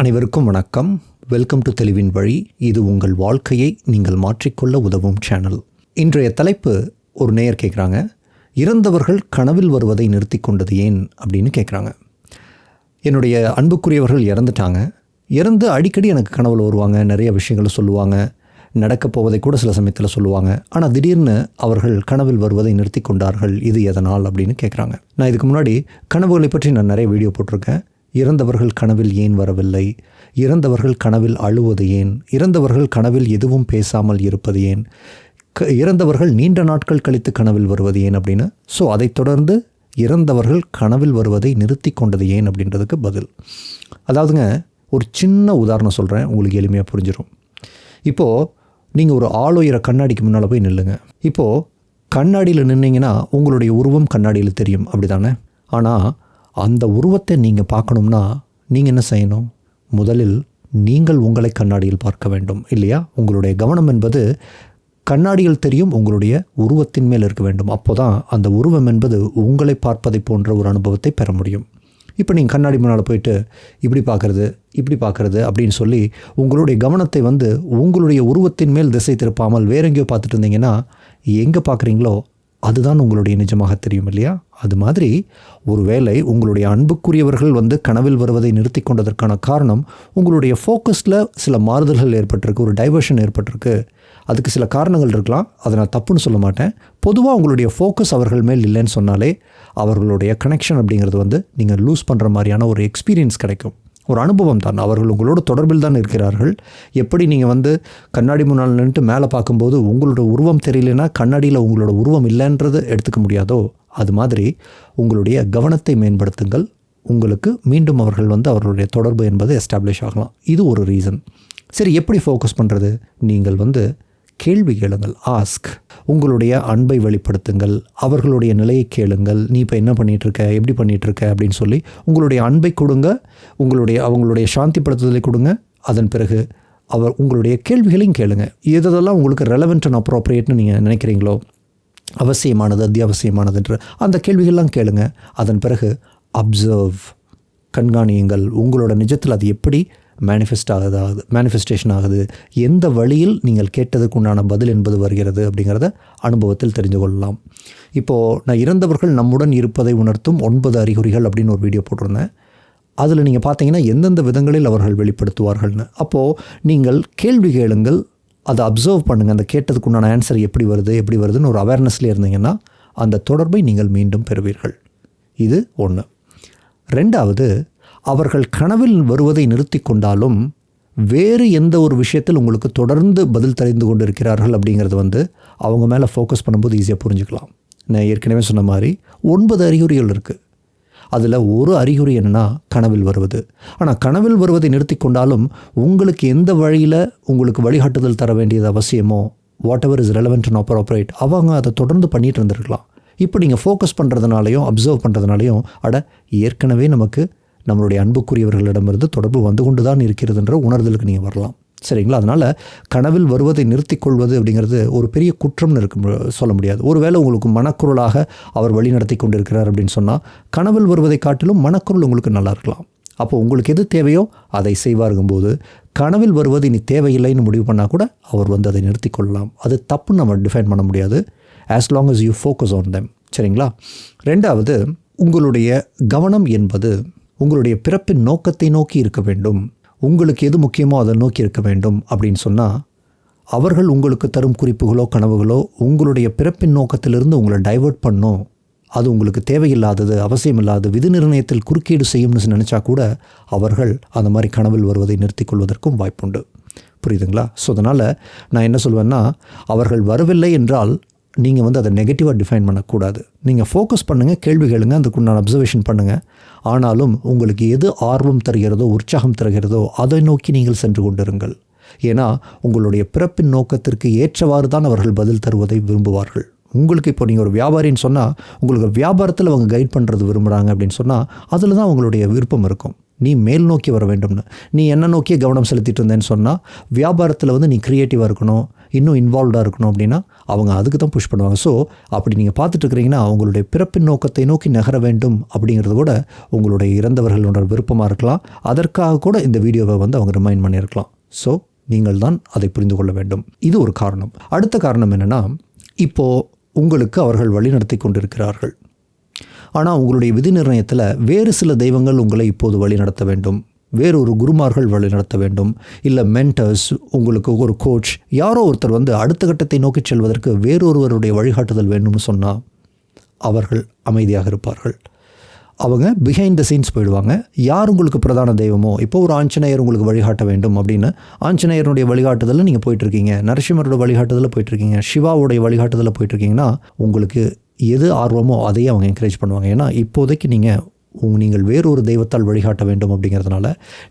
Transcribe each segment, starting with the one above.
அனைவருக்கும் வணக்கம். Welcome to தெளிவின் வழி இது உங்கள் வாழ்க்கையை நீங்கள் மாற்றிக்கொள்ள உதவும் சேனல் இன்றைய தலைப்பு ஒரு நேயர் கேட்குறாங்க இறந்தவர்கள் கனவில் வருவதை நிறுத்தி கொண்டது ஏன் அப்படின்னு கேட்குறாங்க என்னுடைய அன்புக்குரியவர்கள் இறந்துட்டாங்க. இறந்து அடிக்கடி எனக்கு கனவில் வருவாங்க. நிறைய விஷயங்களை சொல்லுவாங்க. நடக்கப் போவதை கூட சில சமயத்தில் சொல்லுவாங்க. ஆனால் திடீர்னு அவர்கள் கனவில் வருவதை நிறுத்தி கொண்டார்கள். இது எதனால் அப்படின்னு கேட்குறாங்க நான் இதுக்கு முன்னாடி கனவுகளை பற்றி நான் நிறைய வீடியோ போட்டிருக்கேன். இறந்தவர்கள் கனவில் ஏன் வரவில்லை? இறந்தவர்கள் கனவில் அழுவது ஏன்? இறந்தவர்கள் கனவில் எதுவும் பேசாமல் இருப்பது ஏன்? க இறந்தவர்கள் நீண்ட நாட்கள் கழித்து கனவில் வருவது ஏன் அப்படின்னு? ஸோ அதைத் தொடர்ந்து இறந்தவர்கள் கனவில் வருவதை நிறுத்தி கொண்டது ஏன் அப்படின்றதுக்கு பதில். அதாவதுங்க ஒரு சின்ன உதாரணம் சொல்கிறேன் உங்களுக்கு எளிமையாக புரிஞ்சிடும் இப்போது நீங்கள் ஒரு ஆளுயர கண்ணாடிக்கு முன்னால் போய் நில்லுங்க. இப்போது கண்ணாடியில் நின்னீங்கன்னா உங்களுடைய உருவம் கண்ணாடியில் தெரியும். அப்படி தானே ஆனால் அந்த உருவத்தை நீங்கள் பார்க்கணும்னா நீங்கள் என்ன செய்யணும்? முதலில் நீங்கள் உங்களை கண்ணாடியில் பார்க்க வேண்டும் இல்லையா? உங்களுடைய கவனம் என்பது கண்ணாடியில் தெரியும் உங்களுடைய உருவத்தின் மேல் இருக்க வேண்டும். அப்போ தான் அந்த உருவம் என்பது உங்களை பார்ப்பதை போன்ற ஒரு அனுபவத்தை பெற முடியும். இப்போ நீங்கள் கண்ணாடி முன்னால் போயிட்டு இப்படி பார்க்குறது இப்படி பார்க்குறது அப்படின்னு சொல்லி உங்களுடைய கவனத்தை வந்து உங்களுடைய உருவத்தின் மேல் திசை திருப்பாமல் வேற எங்கேயோ பார்த்துட்டு இருந்தீங்கன்னா எங்கே பார்க்குறீங்களோ அதுதான் உங்களுடைய நிஜமாக தெரியும் இல்லையா? அது மாதிரி ஒருவேளை உங்களுடைய அன்புக்குரியவர்கள் வந்து கனவில் வருவதை நிறுத்தி கொண்டதற்கான காரணம் உங்களுடைய ஃபோக்கஸில் சில மாறுதல்கள் ஏற்பட்டிருக்கு ஒரு டைவர்ஷன் ஏற்பட்டிருக்கு. அதுக்கு சில காரணங்கள் இருக்கலாம். அதை நான் தப்புன்னு சொல்ல மாட்டேன். பொதுவாக உங்களுடைய ஃபோக்கஸ் அவர்கள் மேல் இல்லைன்னு சொன்னாலே அவர்களுடைய கனெக்ஷன் அப்படிங்கிறது வந்து நீங்கள் லூஸ் பண்ணுற மாதிரியான ஒரு எக்ஸ்பீரியன்ஸ் கிடைக்கும். ஒரு அனுபவம் தான். அவர்கள் உங்களோட தொடர்பில் தான் இருக்கிறார்கள். எப்படி நீங்கள் வந்து கண்ணாடி முன்னால் நின்றுட்டு மேலே பார்க்கும்போது உங்களோட உருவம் தெரியலனா கண்ணாடியில் உங்களோட உருவம் இல்லைன்றது எடுத்துக்க முடியாதோ? அது மாதிரி உங்களுடைய கவனத்தை மேம்படுத்துங்கள். உங்களுக்கு மீண்டும் அவர்கள் வந்து அவர்களுடைய தொடர்பு என்பது எஸ்டாப்ளிஷ் ஆகலாம். இது ஒரு ரீசன் சரி எப்படி ஃபோக்கஸ் பண்ணுறது நீங்கள் வந்து கேள்வி கேளுங்கள். ஆஸ்க் உங்களுடைய அன்பை வெளிப்படுத்துங்கள். அவர்களுடைய நிலையை கேளுங்கள். நீ இப்போ என்ன பண்ணிகிட்ருக்க எப்படி பண்ணிகிட்ருக்க அப்படின்னு சொல்லி உங்களுடைய அன்பை கொடுங்க. உங்களுடைய அவங்களுடைய சாந்திப்படுத்துதலை கொடுங்க. அதன் பிறகு அவர் உங்களுடைய கேள்விகளையும் கேளுங்க. எதெல்லாம் உங்களுக்கு ரெலவெண்ட் அண்ட் அப்ரோப்ரியேட்னு நீங்கள் நினைக்கிறீங்களோ அவசியமானது அத்தியாவசியமானது என்று அந்த கேள்விகள்லாம் கேளுங்க. அதன் பிறகு அப்சர்வ் கண்காணியுங்கள். உங்களோட நிஜத்தில் அது எப்படி மேனிஃபெஸ்ட் ஆகுது ஆகுது மேனிஃபெஸ்டேஷன் ஆகுது. எந்த வழியில் நீங்கள் கேட்டதுக்கு உண்டான பதில் என்பது வருகிறது அப்படிங்கிறத அனுபவத்தில் தெரிந்து கொள்ளலாம். இப்போது நான் இறந்தவர்கள் நம்முடன் இருப்பதை உணர்த்தும் ஒன்பது அறிகுறிகள் அப்படின்னு ஒரு வீடியோ போட்டிருந்தேன். அதில் நீங்கள் பார்த்தீங்கன்னா எந்தெந்த விதங்களில் அவர்கள் வெளிப்படுத்துவார்கள்னு. அப்போது நீங்கள் கேள்வி கேளுங்கள் அதை அப்சர்வ் பண்ணுங்கள் அந்த கேட்டதுக்கு உண்டான ஆன்சர் எப்படி வருது எப்படி வருதுன்னு ஒரு அவேர்னஸ்லேயே இருந்தீங்கன்னா அந்த தொடர்பை நீங்கள் மீண்டும் பெறுவீர்கள். இது ஒன்று ரெண்டாவது அவர்கள் கனவில் வருவதை நிறுத்தி கொண்டாலும் வேறு எந்த ஒரு விஷயத்தில் உங்களுக்கு தொடர்ந்து பதில் தெரிந்து கொண்டு இருக்கிறார்கள் அப்படிங்கிறது வந்து அவங்க மேலே ஃபோக்கஸ் பண்ணும்போது ஈஸியாக புரிஞ்சுக்கலாம். நான் ஏற்கனவே சொன்ன மாதிரி ஒன்பது அறிகுறிகள் இருக்குது அதில் ஒரு அறிகுறி என்னென்னா கனவில் வருவது. ஆனால் கனவில் வருவதை நிறுத்தி கொண்டாலும் உங்களுக்கு எந்த வழியில் உங்களுக்கு வழிகாட்டுதல் தர வேண்டியது அவசியமோ whatever is relevant and ஆப்பர் அவங்க அதை தொடர்ந்து பண்ணிகிட்டு இருந்திருக்கலாம். இப்போ நீங்கள் ஃபோக்கஸ் பண்ணுறதுனாலையும் அப்சர்வ் பண்ணுறதுனாலையும் அட ஏற்கனவே நமக்கு நம்மளுடைய அன்புக்குரியவர்களிடமிருந்து தொடர்பு வந்து கொண்டு தான் இருக்கிறதுன்ற உணர்தலுக்கு நீங்கள் வரலாம். சரிங்களா? அதனால் கனவில் வருவதை நிறுத்தி கொள்வது அப்படிங்கிறது ஒரு பெரிய குற்றம்னு இருக்க சொல்ல முடியாது. ஒருவேளை உங்களுக்கு மனக்குரலாக அவர் வழி நடத்தி கொண்டு இருக்கிறார் அப்படின்னு சொன்னால் கனவில் வருவதை காட்டிலும் மனக்குரல் உங்களுக்கு நல்லா இருக்கலாம். அப்போ உங்களுக்கு எது தேவையோ அதை செய்வாருங்கும்போது கனவில் வருவது இனி தேவையில்லைன்னு முடிவு பண்ணால் கூட அவர் வந்து அதை நிறுத்தி கொள்ளலாம். அது தப்புன்னு நம்ம டிஃபைன் பண்ண முடியாது. As long as you focus on them சரிங்களா? ரெண்டாவது உங்களுடைய கவனம் என்பது உங்களுடைய பிறப்பின் நோக்கத்தை நோக்கி இருக்க வேண்டும். உங்களுக்கு எது முக்கியமோ அதை நோக்கி இருக்க வேண்டும் அப்படின்னு சொன்னால் அவர்கள் உங்களுக்கு தரும் குறிப்புகளோ கனவுகளோ உங்களுடைய பிறப்பின் நோக்கத்திலிருந்து உங்களை டைவர்ட் பண்ணும். அது உங்களுக்கு தேவையில்லாதது அவசியமில்லாது விதி நிர்ணயத்தில் குறுக்கீடு செய்யும்னு நினச்சா கூட அவர்கள் அந்த மாதிரி கனவில் வருவதை நிறுத்தி கொள்வதற்கும் வாய்ப்புண்டு. புரியுதுங்களா? ஸோ அதனால் நான் என்ன சொல்வேன்னா அவர்கள் வரவில்லை என்றால் நீங்கள் வந்து அதை நெகட்டிவாக டிஃபைன் பண்ணக்கூடாது. நீங்கள் ஃபோக்கஸ் பண்ணுங்கள் கேள்வி கேளுங்க அதுக்குண்டான அப்சர்வேஷன் பண்ணுங்கள் ஆனாலும் உங்களுக்கு எது ஆர்வம் தருகிறதோ உற்சாகம் தருகிறதோ அதை நோக்கி நீங்கள் சென்று கொண்டிருங்கள். ஏன்னா உங்களுடைய பிறப்பின் நோக்கத்திற்கு ஏற்றவாறு தான் அவர்கள் பதில் தருவதை விரும்புவார்கள். உங்களுக்கு இப்போ நீங்கள் ஒரு வியாபாரின்னு சொன்னால் உங்களுக்கு வியாபாரத்தில் அவங்க கைட் பண்ணுறது விரும்புகிறாங்க அப்படின்னு சொன்னால் அதில் தான் உங்களுடைய விருப்பம் இருக்கும். நீ மேல் நோக்கி வர வேண்டும்னு. நீ என்ன நோக்கியே கவனம் செலுத்திட்டு இருந்தேன்னு சொன்னால் வியாபாரத்தில் வந்து நீ க்ரியேட்டிவாக இருக்கணும். இன்னும் இன்வால்வ்டாக இருக்கணும் அப்படின்னா அவங்க அதுக்கு தான் புஷ் பண்ணுவாங்க. ஸோ அப்படி நீங்கள் பார்த்துட்டு இருக்கிறீங்கன்னா அவங்களுடைய பிறப்பின் நோக்கத்தை நோக்கி நகர வேண்டும் அப்படிங்கிறது கூட உங்களுடைய இறந்தவர்களோட விருப்பமாக இருக்கலாம். அதற்காக கூட இந்த வீடியோவை வந்து அவங்க ரிமைண்ட் பண்ணியிருக்கலாம். ஸோ நீங்கள் தான் அதை புரிந்து கொள்ள வேண்டும். இது ஒரு காரணம். அடுத்த காரணம் என்னென்னா இப்போது உங்களுக்கு அவர்கள் வழிநடத்தி கொண்டிருக்கிறார்கள். ஆனால் உங்களுடைய விதி நிர்ணயத்தில் வேறு சில தெய்வங்கள் உங்களை இப்போது வழி நடத்த வேண்டும். வேறொரு குருமார்கள் வழி நடத்த வேண்டும். இல்லை மென்டர்ஸ் உங்களுக்கு ஒரு கோச் யாரோ ஒருத்தர் வந்து அடுத்த கட்டத்தை நோக்கி செல்வதற்கு வேறொருவருடைய வழிகாட்டுதல் வேண்டும்னு சொன்னால் அவர்கள் அமைதியாக இருப்பார்கள். அவங்க பிஹைண்ட் த சீன்ஸ் போயிடுவாங்க. யார் உங்களுக்கு பிரதான தெய்வமோ இப்போ ஒரு ஆஞ்சநேயர் உங்களுக்கு வழிகாட்ட வேண்டும் அப்படின்னு ஆஞ்சநேயருடைய வழிகாட்டுதலில் நீங்கள் போயிட்டுருக்கீங்க. நரசிம்மரோட வழிகாட்டுதலில் போயிட்டுருக்கீங்க. சிவாவுடைய வழிகாட்டுதலில் போயிட்டுருக்கீங்கன்னா உங்களுக்கு எது ஆர்வமோ அதையே அவங்க என்கரேஜ் பண்ணுவாங்க. ஏன்னா இப்போதைக்கு நீங்கள் நீங்கள் வேறொரு தெய்வத்தால் வழிகாட்ட வேண்டும் அப்படிங்கிறதுனால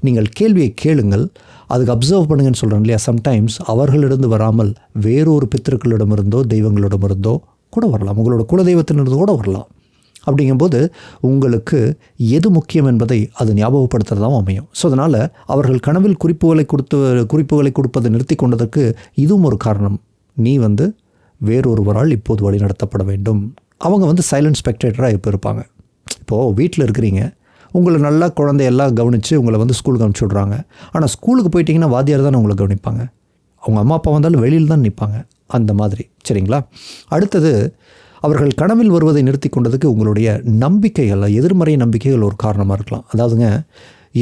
நீங்கள் கேள்வியை கேளுங்கள். அதுக்கு அப்சர்வ் பண்ணுங்கன்னு சொல்கிறேன் இல்லையா? சம்டைம்ஸ் அவர்களிடந்து வராமல் வேறொரு பித்திருக்களிடமிருந்தோ தெய்வங்களிடமிருந்தோ கூட வரலாம். உங்களோட குலதெய்வத்திலிருந்து கூட வரலாம். அப்படிங்கும்போது உங்களுக்கு எது முக்கியம் என்பதை அது ஞாபகப்படுத்துகிறதாகவும் அமையும். ஸோ அதனால் அவர்கள் கனவில் குறிப்புகளை கொடுத்து குறிப்புகளை கொடுப்பதை நிறுத்தி கொண்டதற்கு இதுவும் ஒரு காரணம். நீ வந்து வேறொருவரால் இப்போது வழிநடத்தப்பட வேண்டும். அவங்க வந்து சைலண்ட் ஸ்பெக்டேட்டராக இப்போ இருப்பாங்க. இப்போது வீட்டில் இருக்கிறீங்க உங்களை நல்லா குழந்தையெல்லாம் கவனித்து உங்களை வந்து ஸ்கூலுக்கு அனுப்பிச்சி விட்றாங்க. ஆனால் ஸ்கூலுக்கு போயிட்டீங்கன்னா வாத்தியார் தானே உங்களை கவனிப்பாங்க. அவங்க அம்மா அப்பா வந்தாலும் வெளியில் தான் நிற்பாங்க அந்த மாதிரி. சரிங்களா? அடுத்தது அவர்கள் கனவில் வருவதை நிறுத்தி கொண்டதுக்கு உங்களுடைய நம்பிக்கைகள் எதிர்மறை நம்பிக்கைகள் ஒரு காரணமாக இருக்கலாம். அதாவதுங்க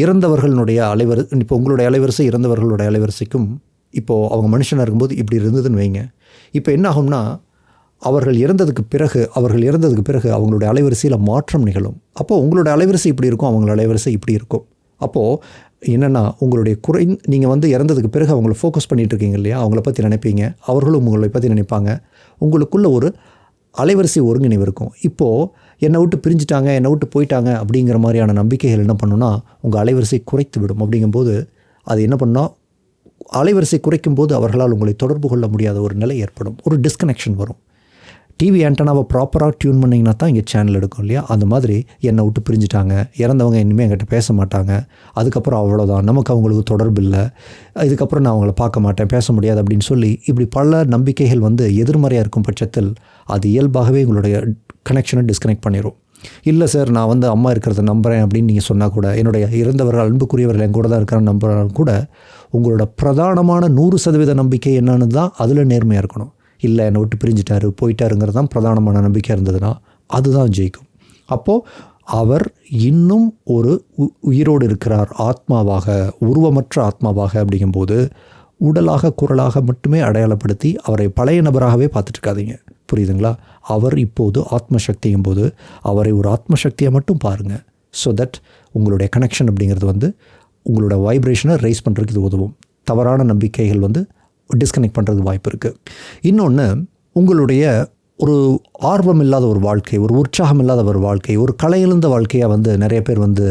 இறந்தவர்களுடைய அலைவரி இப்போ உங்களுடைய அலைவரிசை இறந்தவர்களுடைய அலைவரிசைக்கும் இப்போது அவங்க மனுஷனாக இருக்கும்போது இப்படி இருந்ததுன்னு வைங்க. இப்போ என்ன ஆகும்னா அவர்கள் இறந்ததுக்கு பிறகு அவர்கள் இறந்ததுக்கு பிறகு அவங்களுடைய அலைவரிசையில் மாற்றம் நிகழும். அப்போது உங்களுடைய அலைவரிசை இப்படி இருக்கும் அவங்களோட அலைவரிசை இப்படி இருக்கும். அப்போது என்னென்னா உங்களுடைய குறை நீங்கள் வந்து இறந்ததுக்கு பிறகு அவங்கள ஃபோக்கஸ் பண்ணிகிட்டு இருக்கீங்க இல்லையா? அவங்கள பற்றி நினைப்பீங்க. அவர்களும் உங்களை பற்றி நினைப்பாங்க. உங்களுக்குள்ள ஒரு அலைவரிசை ஒருங்கிணைவு இருக்கும். இப்போது என்னை விட்டு பிரிஞ்சுட்டாங்க என்னை விட்டு போயிட்டாங்க அப்படிங்கிற மாதிரியான நம்பிக்கைகள் என்ன பண்ணுன்னா உங்கள் அலைவரிசை குறைத்து விடும். அப்படிங்கும்போது அது என்ன பண்ணால் அலைவரிசை குறைக்கும் போது அவர்களால் உங்களை தொடர்பு கொள்ள முடியாத ஒரு நிலை ஏற்படும். ஒரு டிஸ்கனெக்ஷன் வரும். டிவி ஆண்டனாவை ப்ராப்பராக டியூன் பண்ணிங்கன்னா தான் இங்கே சேனல் எடுக்கும் இல்லையா? அந்த மாதிரி என்னை விட்டு பிரிஞ்சுட்டாங்க. இறந்தவங்க இனிமேல் என்கிட்ட பேச மாட்டாங்க. அதுக்கப்புறம் அவ்வளோதான் நமக்கு அவங்களுக்கு தொடர்பு இல்லை. இதுக்கப்புறம் நான் அவங்கள பார்க்க மாட்டேன் பேச முடியாது அப்படின்னு சொல்லி இப்படி பல நம்பிக்கைகள் வந்து எதிர்மறையாக இருக்கும் பட்சத்தில் அது இயல்பாகவே உங்களுடைய கனெக்ஷனை டிஸ்கனெக்ட் பண்ணிடும் இல்லை சார் நான் வந்து அம்மா இருக்கிறத நம்புகிறேன் அப்படின்னு நீங்கள் சொன்னால் கூட என்னுடைய இறந்தவர்கள் அன்புக்குரியவர்கள் என் கூட தான் இருக்கிறான்னு நம்புறாலும் கூட உங்களோட பிரதானமான நூறு சதவீத நம்பிக்கை என்னன்னு தான் அதில் நேர்மையாக இருக்கணும். இல்லை என்னை விட்டு பிரிஞ்சிட்டாரு போயிட்டாருங்கிறது தான் பிரதானமான நம்பிக்கை இருந்ததுன்னா அதுதான் ஜெயிக்கும். அப்போது அவர் இன்னும் ஒரு உயிரோடு இருக்கிறார் ஆத்மாவாக உருவமற்ற ஆத்மாவாக அப்படிங்கும்போது உடலாக குரலாக மட்டுமே அடையாளப்படுத்தி அவரை பழைய நபராகவே பார்த்துட்டு இருக்காதீங்க புரியுதுங்களா? அவர் இப்போது ஆத்மசக்தியும் போது அவரை ஒரு ஆத்மசக்தியை மட்டும் பாருங்கள் ஸோ தட் உங்களுடைய கனெக்ஷன் அப்படிங்கிறது வந்து உங்களோட வைப்ரேஷனை ரைஸ் பண்ணுறதுக்கு இது உதவும். தவறான நம்பிக்கைகள் வந்து டிஸ்கனெக்ட் பண்ணுறதுக்கு வாய்ப்பு இருக்குது இன்னொன்று உங்களுடைய ஒரு ஆர்வம் இல்லாத ஒரு வாழ்க்கை ஒரு உற்சாகம் இல்லாத ஒரு வாழ்க்கை ஒரு கலையிழந்த வாழ்க்கையாக வந்து நிறைய பேர் வந்து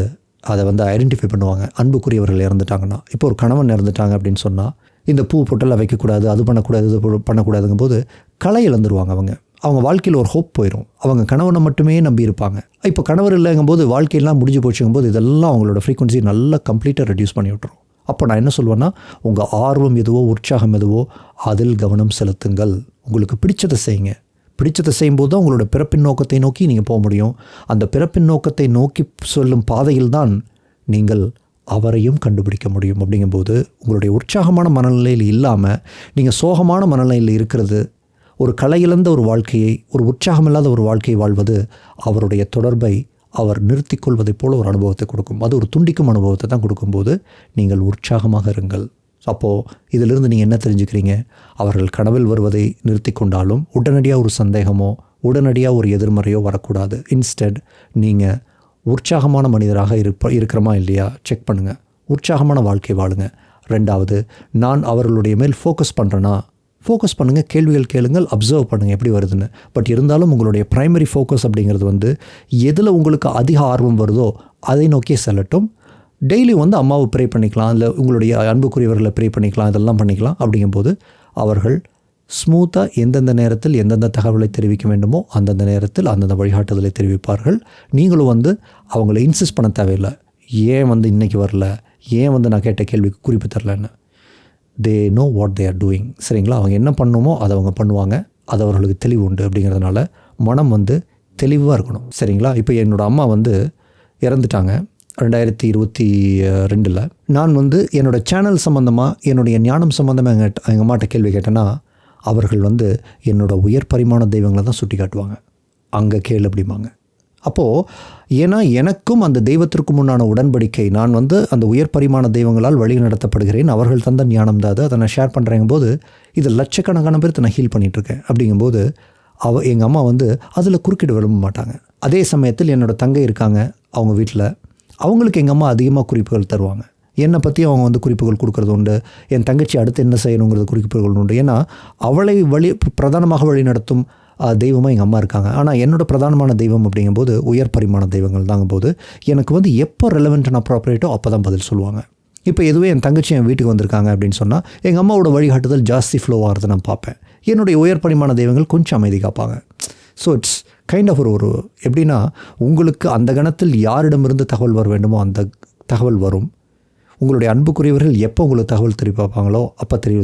அதை வந்து ஐடென்டிஃபை பண்ணுவாங்க. அன்புக்குரியவர்கள் இறந்துட்டாங்கன்னா இப்போ ஒரு கணவன் இறந்துட்டாங்க அப்படின்னு சொன்னால் இந்த பூ பொட்டெல்லாம் வைக்கக்கூடாது அது பண்ணக்கூடாது இது பண்ணக்கூடாதுங்கும் போது கலை இழந்துருவாங்க அவங்க. அவங்க வாழ்க்கையில் ஒரு ஹோப் போயிடும் அவங்க கணவனை மட்டுமே நம்பி இருப்பாங்க. இப்போ கணவர் இல்லைங்கும் போது வாழ்க்கையெல்லாம் முடிஞ்சு போச்சுங்கும் போது இதெல்லாம் அவங்களோட ஃப்ரீக்வன்சி நல்லா கம்ப்ளீட்டாக ரெடியூஸ் பண்ணி விட்டுரும். அப்போ நான் என்ன சொல்லுவேன்னா உங்கள் ஆர்வம் எதுவோ உற்சாகம் எதுவோ அதில் கவனம் செலுத்துங்கள். உங்களுக்கு பிடிச்சதை செய்யுங்க. பிடிச்சதை செய்யும்போது தான் உங்களோட பிறப்பின் நோக்கத்தை நோக்கி நீங்கள் போக முடியும். அந்த பிறப்பின் நோக்கத்தை நோக்கி சொல்லும் பாதையில் தான் நீங்கள் அவரையும் கண்டுபிடிக்க முடியும். அப்படிங்கும்போது உங்களுடைய உற்சாகமான மனநிலையில் இல்லாமல் நீங்கள் சோகமான மனநிலையில் இருக்கிறது ஒரு கலையிழந்த ஒரு வாழ்க்கையை ஒரு உற்சாகமில்லாத ஒரு வாழ்க்கையை வாழ்வது அவருடைய தொடர்பை அவர் நிறுத்தி கொள்வதைப் போல ஒரு அனுபவத்தை கொடுக்கும். அது ஒரு துண்டிக்கும் அனுபவத்தை தான் கொடுக்கும்போது நீங்கள் உற்சாகமாக இருங்கள். அப்போது இதிலிருந்து நீங்கள் என்ன தெரிஞ்சுக்கிறீங்க? அவர்கள் கனவில் வருவதை நிறுத்தி கொண்டாலும் உடனடியாக ஒரு சந்தேகமோ உடனடியாக ஒரு எதிர்மறையோ வரக்கூடாது. இன்ஸ்டெட் நீங்கள் உற்சாகமான மனிதராக இருப்ப இருக்கிறோமா இல்லையா? செக் பண்ணுங்கள் உற்சாகமான வாழ்க்கை வாழுங்க. ரெண்டாவது நான் அவர்களுடைய மேல் ஃபோக்கஸ் பண்ணுறேன்னா ஃபோக்கஸ் பண்ணுங்கள் கேள்விகள் கேளுங்கள் அப்சர்வ் பண்ணுங்கள் எப்படி வருதுன்னு. பட் இருந்தாலும் உங்களுடைய ப்ரைமரி ஃபோக்கஸ் அப்படிங்கிறது வந்து எதில் உங்களுக்கு அதிக ஆர்வம் வருதோ அதை நோக்கியே செல்லட்டும். டெய்லி வந்து அம்மாவை ப்ரே பண்ணிக்கலாம் இல்லை உங்களுடைய அன்புக்குரியவர்களை ப்ரே பண்ணிக்கலாம் இதெல்லாம் பண்ணிக்கலாம். அப்படிங்கும்போது அவர்கள் ஸ்மூத்தாக எந்தெந்த நேரத்தில் எந்தெந்த தகவலை தெரிவிக்க வேண்டுமோ அந்தந்த நேரத்தில் அந்தந்த வழிகாட்டுதலை தெரிவிப்பார்கள். நீங்களும் வந்து அவங்கள இன்சிஸ்ட் பண்ண தேவையில்லை. ஏன் வந்து இன்றைக்கி வரல? ஏன் வந்து நான் கேட்ட கேள்விக்கு குறிப்பு தரலன்னு. They know what they are doing சரிங்களா? அவங்க என்ன பண்ணணுமோ அதை அவங்க பண்ணுவாங்க. அது அவர்களுக்கு தெளிவு உண்டு அப்படிங்கிறதுனால மனம் வந்து தெளிவாக இருக்கணும். சரிங்களா? இப்போ என்னோடய அம்மா வந்து இறந்துட்டாங்க. ரெண்டாயிரத்தி இருபத்தி ரெண்டில். நான் வந்து என்னோடய சேனல் சம்மந்தமாக என்னுடைய ஞானம் சம்மந்தமாக எங்கள் எங்கள் அம்மாட்ட கேள்வி கேட்டேன்னா அவர்கள் வந்து என்னோடய உயர் பரிமாண தெய்வங்களை தான் சுட்டி காட்டுவாங்க அங்கே கேள் அப்படிம்பாங்க. அப்போது ஏன்னா எனக்கும் அந்த தெய்வத்திற்கும் உண்டான உடன்படிக்கை. நான் வந்து அந்த உயர் பரிமாண தெய்வங்களால் வழி நடத்தப்படுகிறேன். அவர்கள் தந்த ஞானம் தான் அதை. நான் ஷேர் பண்ணுறேங்க போது இது லட்சக்கணக்கான பேர்த்து நான் ஹீல் பண்ணிகிட்ருக்கேன் அப்படிங்கும்போது அவ எங்கள் அம்மா வந்து அதில் குறுக்கிட விரும்ப மாட்டாங்க. அதே சமயத்தில் என்னோடய தங்கை இருக்காங்க அவங்க வீட்டில் அவங்களுக்கு எங்கள் அம்மா அதிகமாக குறிப்புகள் தருவாங்க. என்னை பற்றி அவங்க வந்து குறிப்புகள் கொடுக்குறது உண்டு. என் தங்கச்சி அடுத்து என்ன செய்யணுங்கிறது குறிப்புகள் உண்டு. ஏன்னா அவளை வழி பிரதானமாக வழி நடத்தும் தெய்வமாக எங்கள் அம்மா இருக்காங்க. ஆனால் என்னோடய பிரதானமான தெய்வம் அப்படிங்கும்போது உயர் பரிமாண தெய்வங்கள் தாங்கும்போது எனக்கு வந்து எப்போ ரெலவெண்ட் அண்ட் அப்ராப்ரேட்டோ அப்போ தான் பதில் சொல்லுவாங்க. இப்போ எதுவே என் தங்கச்சி என் வீட்டுக்கு வந்திருக்காங்க அப்படின்னு சொன்னால் எங்கள் அம்மாவோட வழிகாட்டுதல் ஜாஸ்தி ஃப்ளோ ஆகிறத நான் பார்ப்பேன். என்னுடைய உயர் பரிமாண தெய்வங்கள் கொஞ்சம் அமைதி காப்பாங்க. ஸோ இட்ஸ் கைண்ட் ஆஃப் ஒரு ஒரு எப்படின்னா உங்களுக்கு அந்த கணத்தில் யாரிடமிருந்து தகவல் வர வேண்டுமோ அந்த தகவல் வரும். உங்களுடைய அன்புக்குரியவர்கள் எப்போ உங்களுக்கு தகவல் தெரிவிப்பாங்களோ அப்போ தெரிவி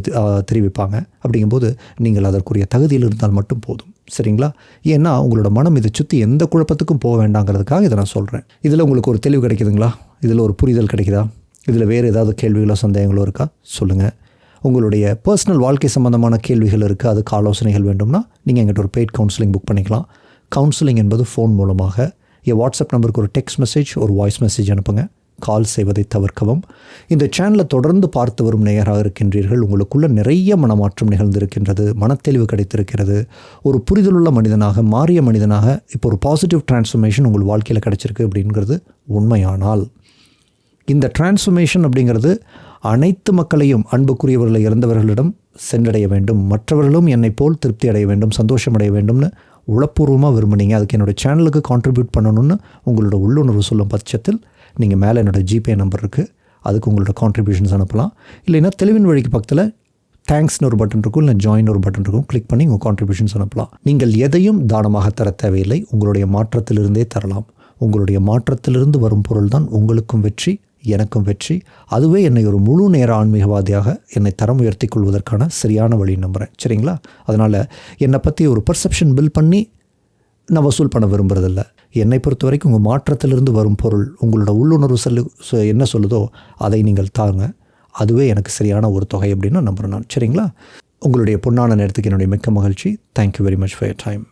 தெரிவிப்பாங்க. அப்படிங்கும்போது நீங்கள் அதற்குரிய தகுதியில் இருந்தால் மட்டும் போதும். சரிங்களா? ஏன்னா உங்களோட மனம் இதை சுற்றி எந்த குழப்பத்துக்கும் போக வேண்டாங்கிறதுக்காக இதை நான் சொல்கிறேன் இதில் உங்களுக்கு ஒரு தெளிவு கிடைக்குதுங்களா? இதில் ஒரு புரிதல் கிடைக்குதா? இதில் வேறு ஏதாவது கேள்விகளோ சந்தேகங்களோ இருக்கா? சொல்லுங்கள் உங்களுடைய பர்சனல் வாழ்க்கை சம்மந்தமான கேள்விகள் இருக்குது அதுக்கு ஆலோசனைகள் வேண்டும்னா நீங்கள் எங்கிட்ட ஒரு பெய்ட் கவுன்சிலிங் புக் பண்ணிக்கலாம். கவுன்சிலிங் என்பது ஃபோன் மூலமாக என் வாட்ஸ்அப் நம்பருக்கு ஒரு டெக்ஸ்ட் மெசேஜ் ஒரு வாய்ஸ் மெசேஜ் அனுப்புங்க. கால் செய்வதை தவிர்க்கவும். இந்த சேனலை தொடர்ந்து பார்த்து வரும் நேயராக இருக்கின்றீர்கள். உங்களுக்குள்ள நிறைய மனமாற்றம் நிகழ்ந்திருக்கின்றது. மனத்தெளிவு கிடைத்திருக்கிறது. ஒரு புரிதலுள்ள மனிதனாக மாறிய மனிதனாக இப்போ ஒரு பாசிட்டிவ் டிரான்ஸ்ஃபர்மேஷன் உங்கள் வாழ்க்கையில் கிடைச்சிருக்கு அப்படிங்கிறது உண்மையானால். இந்த டிரான்ஸ்ஃபர்மேஷன் அப்படிங்கிறது அனைத்து மக்களையும் அன்புக்குரியவர்களை இறந்தவர்களிடம் சென்றடைய வேண்டும். மற்றவர்களும் என்னை போல் திருப்தி அடைய வேண்டும் சந்தோஷம் அடைய வேண்டும்னு உளப்பூர்வமாக விரும்புனீங்க. அதுக்கு என்னோடய சேனலுக்கு கான்ட்ரிபியூட் பண்ணணும்னு உங்களோட உள்ளுணர்வு சொல்லும் பட்சத்தில் நீங்கள் மேலே என்னோடய ஜிபே நம்பர் இருக்குது அதுக்கு உங்களோட கான்ட்ரிபியூஷன்ஸ் அனுப்பலாம். இல்லைன்னா தெளிவின் வழிக்கு பக்கத்தில் தேங்க்ஸ்னு ஒரு பட்டன் இருக்கும் இல்லை ஜாயின் ஒரு பட்டன் இருக்கும் கிளிக் பண்ணி உங்கள் கான்ட்ரிபியூஷன்ஸ் அனுப்பலாம். நீங்கள் எதையும் தானமாக தர தேவையில்லை உங்களுடைய மாற்றத்திலிருந்தே தரலாம். உங்களுடைய மாற்றத்திலிருந்து வரும் பொருள் தான் உங்களுக்கும் வெற்றி எனக்கும் வெற்றி. அதுவே என்னை ஒரு முழு நேர ஆன்மீகவாதியாக என்னை தரம் உயர்த்தி கொள்வதற்கான சரியான வழி நம்புகிறேன் சரிங்களா? அதனால் என்னை பற்றி ஒரு பர்செப்ஷன் பில் பண்ணி நான் வசூல் பண்ண விரும்புகிறதில்ல என்னை பொறுத்த வரைக்கும் உங்கள் மாற்றத்திலிருந்து வரும் பொருள் உங்களோட உள்ளுணர்வு சொல்லு என்ன சொல்லுதோ அதை நீங்கள் தாங்க. அதுவே எனக்கு சரியான ஒரு தொகை அப்படின்னு நம்புகிறேன் நான். சரிங்களா? உங்களுடைய பொன்னான நேரத்துக்கு என்னுடைய மிக்க மகிழ்ச்சி. Thank you very much for your time